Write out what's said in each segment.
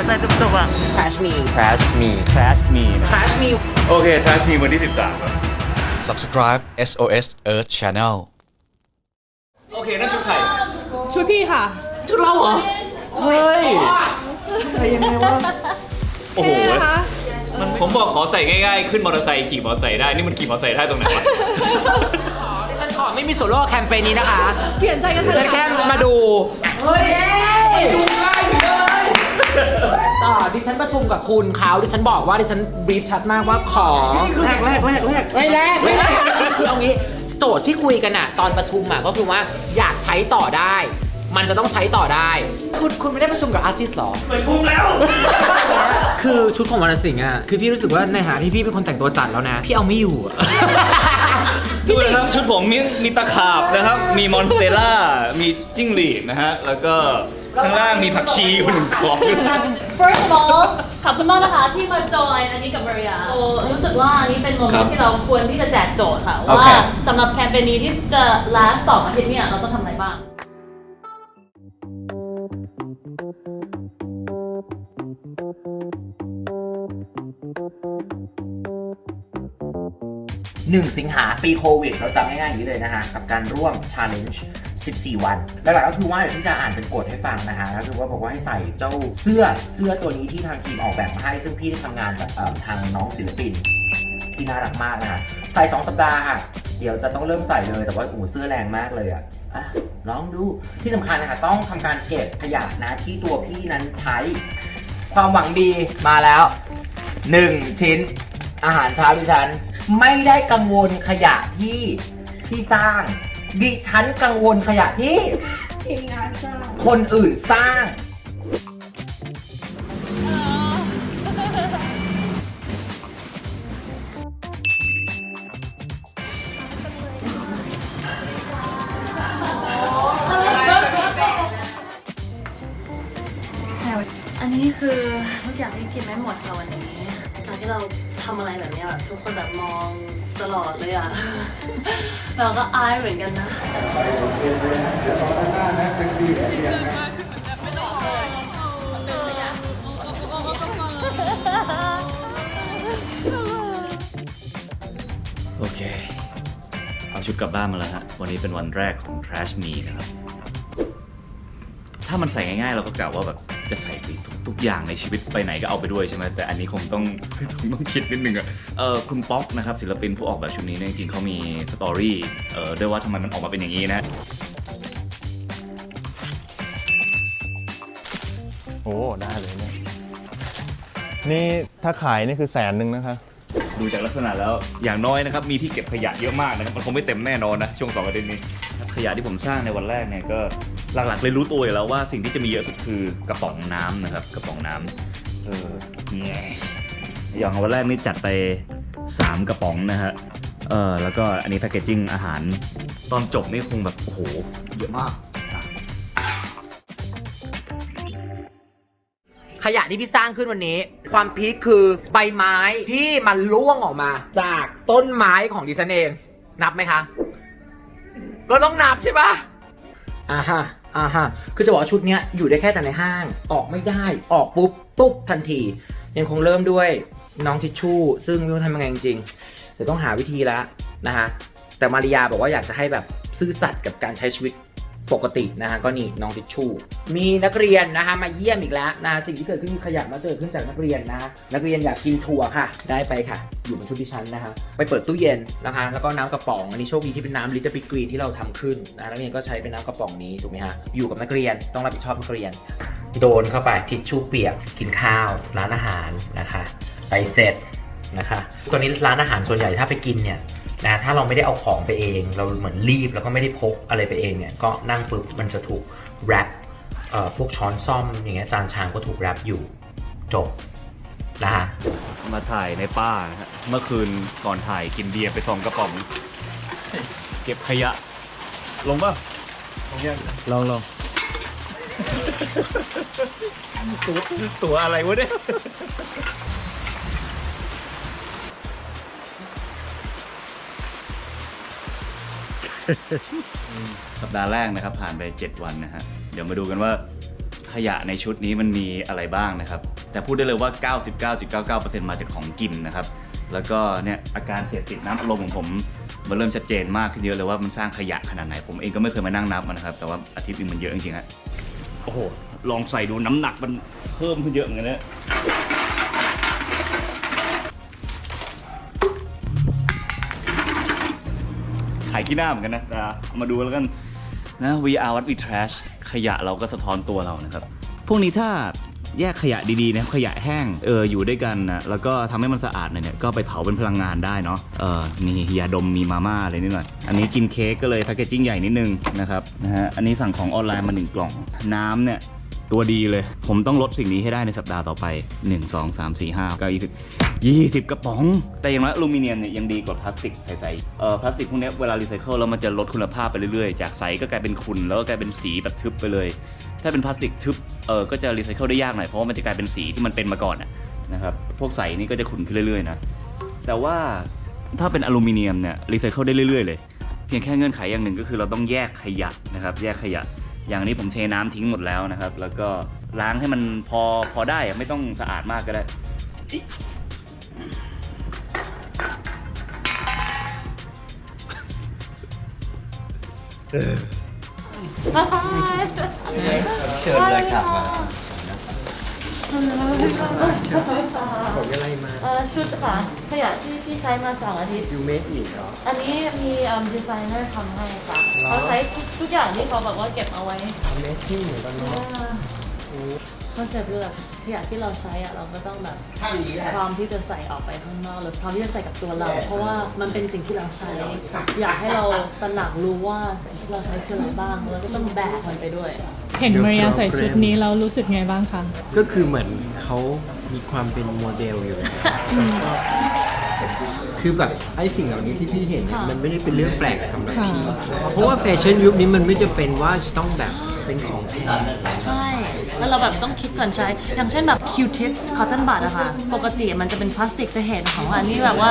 หัวใจตุบๆอะ Trash Me Crash Me Crash Me นะ Trash Me โอเค Trash Me วันที่ 13 ครับ Subscribe SOS Earth Channel โอเค นั่นชุดใครชุดพี่ค่ะ ชุดเราเหรอ เฮ้ยใส่ยังไงวะ โอ้โหเท่นะคะผมบอกขอใส่ง่ายๆ ขึ้นมอเตอร์ไซค์ขี่มอเตอร์ไซค์ได้ นี่มันขี่มอเตอร์ไซค์ได้ตรงไหนวะดิฉันขอไม่มีส่วนร่วมกับแคมเปญนี้นะคะ เปลี่ยนใจกันเถดิฉันอะแค่มาดู เฮ้ยดูง่ายเลย ต่อดิฉันประชุมกับคุณเขาดิฉันบอกว่าดิฉันบรีฟชัดมากว่าขอแรกแรกแรกแรก ไม่แรกไม่แรกคือเอางี้โจทย์ที่คุยกันอะตอนประชุมอะก็คือว่าอยากใช้ต่อได้ มันจะต้องใช้ต่อได้ คุณคุณไม่ได้ประชุมกับอาร์ติสหรอ ประชุมแล้ว คือชุดของวรรณสิงห์อะคือพี่รู้สึกว่าในฐานะที่พี่เป็นคนแต่งตัวจัดแล้วนะ พี่เอาไม่อยู่อะ ดูนะครับชุดผมมีมีตะขาบนะครับ มีมอนสเตล่า มีจิ้งหรีดนะฮะ แล้วก็ ข้างล่างมีผักชีอยู่หนึ่งกอง First of all ขอบคุณมากนะคะที่มาจอยอันนี้กับมาริยาโอ้รู้สึกว่าอันนี้เป็นโมเมครันบต์ที่เราควรที่จะแจกโจทย์ค่ะโอเคว่าสำหรับแคมเปญนี้ที่จะ last สองอาทิตย์เนี่ยเราต้องทำอะไรบ้างหนึ่งสิงหาปีโควิด เราจำง่ายๆอย่างนี้เลยนะฮะ กับการร่วม challenge 14 วันหลักๆก็คือว่าเดี๋ยวที่จะอ่านเป็นกฎให้ฟังนะฮะก็คือว่าบอกว่าให้ใส่เจ้าเสื้อเสื้อตัวนี้ที่ทางทีมออกแบบมาให้ ซึ่งพี่ได้ทำงานกับเอ่อทางน้องศิลปิน ที่น่ารักมากนะฮะใส่2สัปดาห์ค่ะ เดี๋ยวจะต้องเริ่มใส่เลย แต่ว่าโอ้โหเสื้อแรงมากเลยอะอะ ลองดู ที่สำคัญนะคะต้องทำการเก็บขยะนะที่ตัวพี่นั้นใช้ ความหวังดีมาแล้ว 1 ชิ้น อาหารเช้าดิฉัน ไม่ได้กังวลขยะที่ที่สร้าง ดิฉันกังวลขยะที่ทีมงานสร้างคนอื่นสร้าง อันนี้คือทุกอย่างที่กินไม่หมดค่ะวันนี้การที่เราทำอะไรแบบนี้แบบทุกคนแบบมองตลอดเลยอะ เราก็อายเหมือนกันนะโอเค เอาชุดกลับบ้านมาแล้วฮะ วันนี้เป็นวันแรกของ Trash Me นะครับ ถ้ามันใส่ง่ายๆ เราก็กล่าวว่าแบบ จะใส่ไปทุกทุกอย่างในชีวิตไปไหนก็เอาไปด้วยใช่ไหมแต่อันนี้คงต้องคงต้องคิดนิดนึงอะเออคุณป๊อกนะครับศิลปินผู้ออกแบบชุดนี้เนี่ยจริงๆเขามีสตอรี่เออด้วยว่าทำไมมันออกมาเป็นอย่างนี้นะโอ้ได้เลยเนี่ยนี่ถ้าขายนี่คือแสนหนึ่งนะคะดูจากลักษณะแล้วอย่างน้อยนะครับมีที่เก็บขยะเยอะมากนะครับมันคงไม่เต็มแน่นอนนะช่วงสองอาทิตย์นี้ ขยะที่ผมสร้างในวันแรกเนี่ยก็ หลักๆเลยรู้ตัวอยู่แล้วว่าสิ่งที่จะมีเยอะสุดคือกระป๋องน้ำนะครับกระป๋องน้ำเออเนี่ยอย่างวันแรกนี่จัดไป 3 กระป๋องนะฮะเออแล้วก็อันนี้แพคเกจิ้งอาหาร ตอนจบนี่คงแบบโอ้โหเยอะมากอะขยะที่พี่สร้างขึ้นวันนี้ ความพีคคือใบไม้ที่มันร่วงออกมา จากต้นไม้ของดิฉันเอง นับไหมคะ ก็ต้องนับใช่ปะอ่าฮะ อ่าฮะ คือจะบอกชุดเนี้ยอยู่ได้แค่แต่ในห้าง ออกไม่ได้ ออกปุ๊บตุ๊บทันที ยังคงเริ่มด้วยน้องทิชชู่ ซึ่งไม่รู้ทำยังไงจริงๆเดี๋ยวต้องหาวิธีแล้วนะฮะ แต่มาริยาบอกว่าอยากจะให้แบบซื่อสัตย์กับการใช้ชีวิต ปกตินะฮะก็นี่น้องทิชชู่ มีนักเรียนนะฮะมาเยี่ยมอีกแล้วนะสิ่งที่เกิดขึ้นคือขยะมาเจอขึ้นจากนักเรียนนะนักเรียนอยากกินถั่วค่ะ ได้ไปค่ะ อยู่บนชุดดิฉันนะฮะไปเปิดตู้เย็นนะคะแล้วก็น้ำกระป๋องอันนี้โชคดีที่เป็นน้ำลิตรปิกรีนที่เราทำขึ้นนะนักเรียนก็ใช้เป็นน้ำกระป๋องนี้ถูกไหมฮะอยู่กับนักเรียนต้องรับผิดชอบนักเรียน โดนเข้าไปทิชชู่เปียกกินข้าวร้านอาหารนะคะ ไปเสร็จนะคะตัวนี้ร้านอาหารส่วนใหญ่ถ้าไปกินเนี่ย นะถ้าเราไม่ได้เอาของไปเอง เราเหมือนรีบแล้วก็ไม่ได้พกอะไรไปเองเนี่ยก็นั่งปุ๊บมันจะถูกแรปเอ่อพวกช้อนซ่อมอย่างเงี้ยจานชามก็ถูกแรปอยู่จบนะฮะมาถ่ายในป้านะฮะเมื่อคืนก่อนถ่ายกินเบียร์ไปสองกระป๋อง เก็บขยะ ลงป่ะลงยังลองลองตัวตัวอะไรวะเนี่ย สัปดาห์แรกนะครับ ผ่านไป 7 วันนะฮะ เดี๋ยวมาดูกันว่าขยะในชุดนี้มันมีอะไรบ้างนะครับ แต่พูดได้เลยว่า 99.99%มาจากของกินนะครับ แล้วก็เนี่ยอาการเสียดติดน้ำอารมณ์ของผมมันเริ่มชัดเจนมากขึ้นเยอะเลยว่ามันสร้างขยะขนาดไหน ผมเองก็ไม่เคยมานั่งนับมันนะครับ แต่ว่าอาทิตย์นึงมันเยอะจริงๆฮะโอ้โห ลองใส่ดูน้ำหนักมันเพิ่มขึ้นเยอะเหมือนกันนะายขี้หน้าเหมือนกันนะอ่เอามาดูแล้วกันนะ we are what we trash ขยะเราก็สะท้อนตัวเรานะครับ พวกนี้ถ้าแยกขยะดีๆนะขยะแห้งเอออยู่ด้วยกันนะแล้วก็ทำให้มันสะอาดหน่อยเนี่ยก็ไปเผาเป็นพลังงานได้เนาะเออนี่ยาดมมีมาม่าอะไรนิดหน่อย อันนี้กินเค้กก็เลยแพคเกจิ้งใหญ่นิดนึงนะครับนะฮะอันนี้สั่งของออนไลน์มาหนึ่งกล่องน้ำเนี่ย ตัวดีเลย ผมต้องลดสิ่งนี้ให้ได้ในสัปดาห์ต่อไป 1 2 3 4 5 9 20 20 กระป๋อง แต่อย่างน้อยอลูมิเนียมเนี่ยยังดีกว่าพลาสติกใสๆเอ่อพลาสติกพวกนี้เวลารีไซเคิลแล้วมันจะลดคุณภาพไปเรื่อยๆ จากใสก็กลายเป็นขุ่นแล้วก็กลายเป็นสีแบบทึบไปเลย ถ้าเป็นพลาสติกทึบเออก็จะรีไซเคิลได้ยากหน่อยเพราะว่ามันจะกลายเป็นสีที่มันเป็นมาก่อนอะนะครับพวกใสนี่ก็จะขุ่นขึ้นเรื่อยๆนะแต่ว่าถ้าเป็นอลูมิเนียมเนี่ยรีไซเคิลได้เรื่อยๆเลย เพียงแค่เงื่อนไขอย่างหนึ่งก็คือเราต้องแยกขยะนะครับแยกขยะ อย่างนี้ผมเทน้ำทิ้งหมดแล้วนะครับ แล้วก็ล้างให้มันพอพอได้อะไม่ต้องสะอาดมากก็ได้อิ๊ะเชิญเลยครับ มาผมอะไรมาเออชุดค่ะขยะที่พี่ใช้มาสองอาทิตย์ ยูเมดอีกเหรอ อันนี้มีดีไซเนอร์ทำให้ค่ะเหรอ เขาใช้ทุกอย่างที่เขาแบบว่าเก็บเอาไว้ Amazing เหมือนกันเนาะคอนเซ็ปต์คือแบบขยะที่เราใช้อะเราก็ต้องแบบท่านี้แหละ พร้อมที่จะใส่ออกไปข้างนอกหรือพร้อมที่จะใส่กับตัวเราเพราะว่ามันเป็นสิ่งที่เราใช้ อยากให้เราตระหนักรู้ว่าสิ่งที่เราใช้คืออะไรบ้างแล้วก็ต้องแบกมันไปด้วย เห็นมาริยาใส่ชุดนี้แล้วรู้สึกไงบ้างคะ ก็คือเหมือนเขามีความเป็นโมเดลอยู่แล้วคือแบบไอ้สิ่งเหล่านี้ที่พี่เห็นเนี่ยค่ะมันไม่ได้เป็นเรื่องแปลกสำหรับพี่ ค่ะ เพราะว่าแฟชั่นยุคนี้มันไม่จะเป็นว่าจะต้องแบบเป็นของแพง ใช่ แล้วเราแบบต้องคิดก่อนใช้ อย่างเช่นแบบ Q-tips cotton bud อะค่ะ ปกติมันจะเป็นพลาสติกแต่เห็นของอันนี้แบบว่า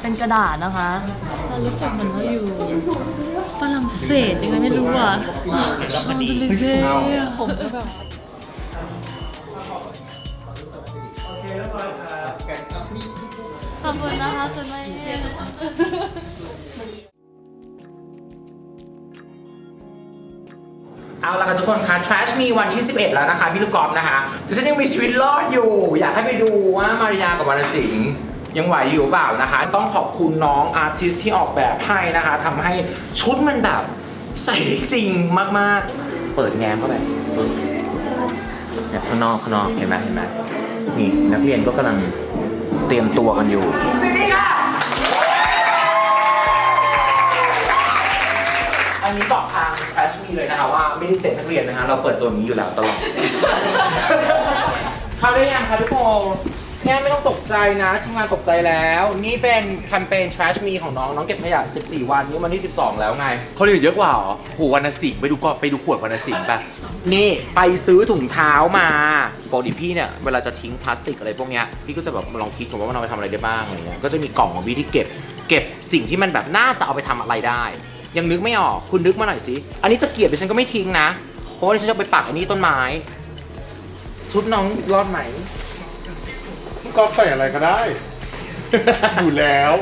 เป็นกระดาษนะคะเรารู้สึกเหมือนเราอยู่ฝรั่งเศสยังไงไม่รู้อะชองเดลิเซ่ผมก็แบบขอบคุณนะคะคุณแม่เอาละค่ะทุกคนคะ Trash มีวันที่ 11 แล้วนะคะ พี่ลูกกอล์ฟนะคะดิฉันยังมีชีวิตรอดอยู่ อยากให้ไปดูว่ามาริยากับวรรณสิงห์ ยังไหวอยู่เปล่านะคะ ต้องขอบคุณน้องอาร์ติสที่ออกแบบให้นะคะทำให้ชุดมันแบบใส่ได้จริงมากๆ เปิดแง้มเข้าไปปึ๊บเนี่ยข้างนอกข้างนอกเห็นไหมเห็นไหมนี่นักเรียนก็กำลังเตรียมตัวกันอยู่สวัสดีค่ะอันนี้บอกทางแฟชมีเลยนะคะว่าไม่ได้เซ็นนักเรียนนะคะเราเปิดตัวอย่างนี้อยู่แล้วตลอดเข้าได้ยังคะทุกคน เนี่ยไม่ต้องตกใจนะทีมงานตกใจแล้ว นี่เป็นแคมเปญ Trash Me ของน้องน้องเก็บขยะ 14 วันนี้วันที่ 12 แล้วไง คนอื่นเยอะกว่าเหรอโหวรรณสิงห์ไปดูก่อนไปดูขวดวรรณสิงห์ไปนี่ไปซื้อถุงเท้ามาปกติพี่เนี่ยเวลาจะทิ้งพลาสติกอะไรพวกเนี้ยพี่ก็จะแบบลองคิดก่อนว่ามันเอาไปทำอะไรได้บ้างอะไรเงี้ยก็จะมีกล่องของพี่ที่เก็บ เก็บสิ่งที่มันแบบน่าจะเอาไปทำอะไรได้ ยังนึกไม่ออกคุณนึกมาหน่อยสิอันนี้ตะเกียบดิฉันก็ไม่ทิ้งนะเพราะว่าดิฉันจะไปปักอันนี้ต้นไม้ชุดน้องรอดไหม ก็ใส่อะไรก็ได้ อยู่แล้ว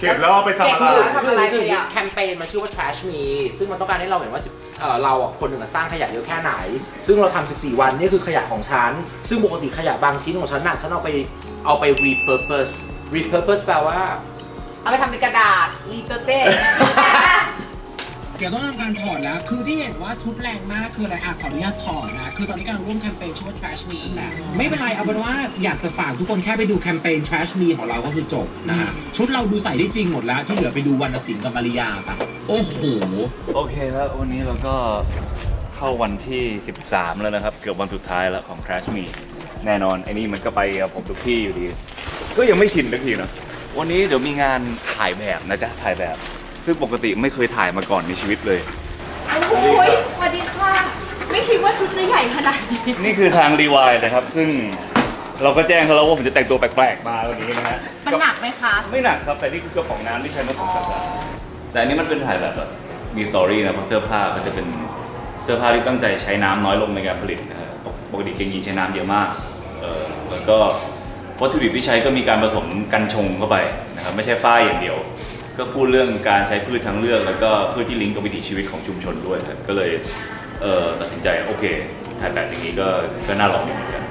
เก็บแล้วเอาไปทำอะไร คือคือแคมเปญมันชื่อว่า trash me ซึ่งมันต้องการให้เราเห็นว่า10เอ่อเราอะคนหนึ่งอะสร้างขยะเยอะแค่ไหน ซึ่งเราทำ14 วันนี่คือขยะของฉัน ซึ่งปกติขยะบางชิ้นของฉันน่ะฉันเอาไปเอาไป repurpose repurpose แปลว่า เอาไปทำเป็นกระดาษรีเปเป้ เดี๋ยวต้องทำการถอดแล้ว คือที่เห็นว่าชุดแรงมากคืออะไรอะขออนุญาตถอดนะ คือตอนนี้กำลังร่วมแคมเปญชื่อว่า Trash Me แหละไม่เป็นไรเอาเป็นว่าอยากจะฝากทุกคนแค่ไปดูแคมเปญ Trash Me ของเราก็คือจบนะฮะชุดเราดูใส่ได้จริงหมดแล้ว ที่เหลือไปดูวรรณสิงห์กับมาริยาปะโอ้โห โอเคครับวันนี้เราก็เข้าวันที่ 13 แล้วนะครับ เกือบวันสุดท้ายแล้วของ Crash Me แน่นอนไอ้นี่มันก็ไปกับผมทุกที่อยู่ดี ก็ยังไม่ชินสักทีนะวันนี้เดี๋ยวมีงานถ่ายแบบนะจ๊ะถ่ายแบบ ซึ่งปกติไม่เคยถ่ายมาก่อนในชีวิตเลย โอ้ยสวัสดีค่ะ ไม่คิดว่าชุดจะใหญ่ขนาดนี้ นี่คือทางรีวายนะครับ ซึ่งเราก็แจ้งเขาแล้วว่าผมจะแต่งตัวแปลกๆมาวันนี้นะฮะมันหนักไหมคะ ไม่หนักครับ แต่นี่คือกระป๋องน้ำที่ใช้มาสองสัปดาห์แต่อันนี้มันเป็นถ่ายแบบแบบมีสตอรี่นะเพราะเสื้อผ้าก็จะเป็นสื้อผ้าที่ตั้งใจใช้น้ำน้อยลงในการผลิตนะครับปกปกติเกงยีนใช้น้ำเยอะมากเออแล้วก็วัตถุดิบที่ใช้ก็มีการผสมกันชงเข้าไปนะครับไม่ใช่ฝ้ายอย่างเดียว ก็พูดเรื่องการใช้พืชทางเลือก แล้วก็พืชที่ลิงก์กับวิถีชีวิตของชุมชนด้วยครับก็เลยเออตัดสินใจโอเคถ่ายแบบอย่างนี้ก็ก็น่าลองอยู่เหมือนกัน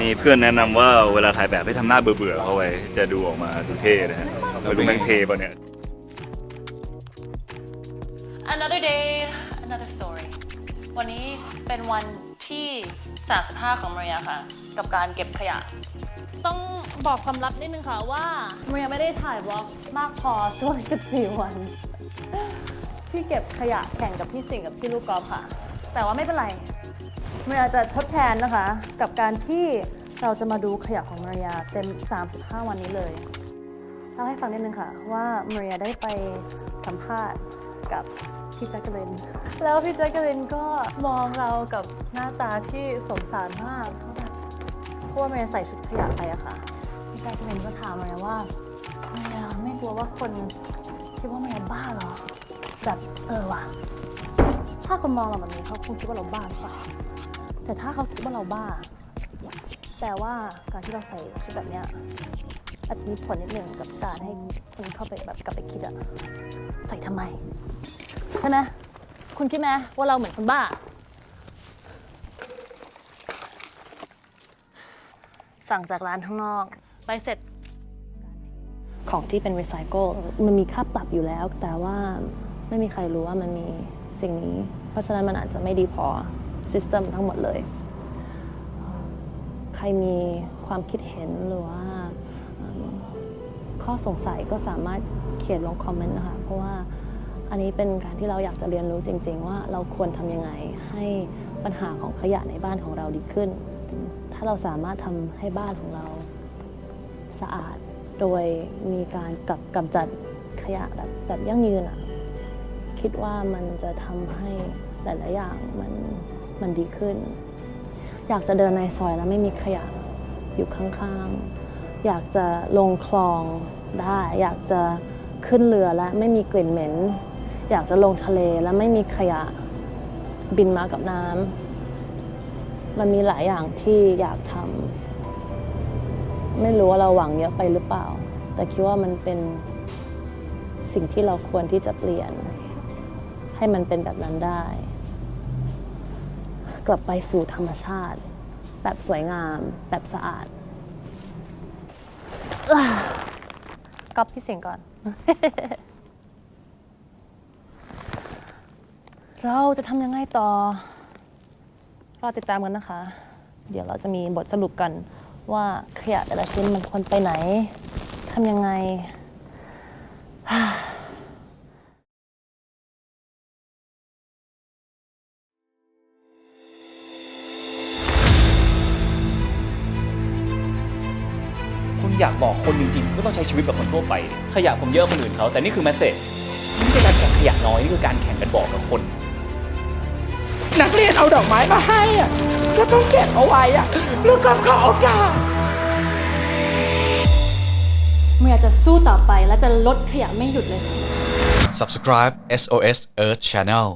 มีเพื่อนแนะนำว่าเวลาถ่ายแบบให้ทำหน้าเบื่อๆเข้าไว้ จะดูออกมาดูเท่นะฮะไม่รู้แม่งเท่ป่ะเนี่ย Another day another story วันนี้เป็นวันที่ 35 ของมาริยาค่ะ กับการเก็บขยะ ต้องบอกความลับนิดนึงค่ะว่ามาริยไม่ได้ถ่ายวอล์กมากพอช่วง14วันที่เก็บขยะแข่งกับพี่สิงห์กับพี่ลูกกอล์ฟค่ะ แต่ว่าไม่เป็นไรมาริยาจะทดแทนนะคะ กับการที่เราจะมาดูขยะของมาริยาเต็ม 35 วันนี้เลยเล่าให้ฟังนิดนึงค่ะ ว่ามาริยาได้ไปสัมภาษณ์กับพี่แจ็คเกอรินแล้วพี่แจ็คเกอรินก็มองเรากับหน้าตาที่สงสารมาก เพราะแบบเพราะว่ามยาใส่ชุดขยะไปอะค่ะพี่แจ็คเกอรินก็ถามมาริยว่าเมยาไม่กลัวว่าคนคิดว่ามาริยาบ้าเหรอแบบเออว่ะถ้าคนมองเราแบบนี้เขาคงคิดว่าเราบ้าหรือเปล่าแต่ถ้าเขาคิดว่าเราบ้าแต่ว่าการที่เราใส่ชุดแบบเนี้ยอาจจะมีผลนิดหนึ่งกับการให้คนเข้าไปแบบกลับไปคิดอะใส่ทำไมใช่ไหมคุณคิดไหมว่าเราเหมือนคนบ้า สั่งจากร้านข้างนอกไปเสร็จ ของที่เป็นรีไซเคิลมันมีค่าปรับอยู่แล้ว แต่ว่าไม่มีใครรู้ว่ามันมีสิ่งนี้ เพราะฉะนั้นมันอาจจะไม่ดีพอซิสเต็มทั้งหมดเลย ใครมีความคิดเห็นหรือว่าข้อสงสัยก็สามารถเขียนลงคอมเมนต์นะคะ เพราะว่าอันนี้เป็นการที่เราอยากจะเรียนรู้จริง ๆ ว่าเราควรทำยังไงให้ปัญหาของขยะในบ้านของเราดีขึ้นาเราสามารถทำให้บ้านของเราสะอาด โดยมีการกับกำจัดขยะแบบแบบยั่งยืนอะคิดว่ามันจะทำให้หลาย ๆ อย่างมันมันดีขึ้น อยากจะเดินในซอยแล้วไม่มีขยะอยู่ข้าง ๆ อยากจะลงคลองได้ อยากจะขึ้นเรือและไม่มีกลิ่นเหม็น อยากจะลงทะเลแล้วไม่มีขยะบินมากับน้ำ มันมีหลายอย่างที่อยากทำไม่รู้ว่าเราหวังเยอะไปหรือเปล่า แต่คิดว่ามันเป็นสิ่งที่เราควรที่จะเปลี่ยน ให้มันเป็นแบบนั้นได้ กลับไปสู่ธรรมชาติ แบบสวยงาม แบบสะอาดอะก๊อปพี่เสียงก่อน เราจะทำยังไงต่อ รอติดตามกันนะคะ เดี๋ยวเราจะมีบทสรุปกันว่าขยะแต่ละชิ้นมันควรไปไหนทำยังไงคุณอยากบอกคนจริงๆ ก็ต้องใช้ชีวิตแบบคนทั่วไปดิขยะผมเยอะคนอื่นเขา แต่นี่คือแมสเซจไม่ใช่การแข่งขยะน้อย นี่คือการแข่งกันบอกกับคน นักเรียนเอาดอกไม้มาให้อะก็ต้องเก็บเอาไว้อะแล้วก็ขอโอกาสเมื่อจะสู้ต่อไปและจะลดขยะไม่หยุดเลย Subscribe SOS Earth Channel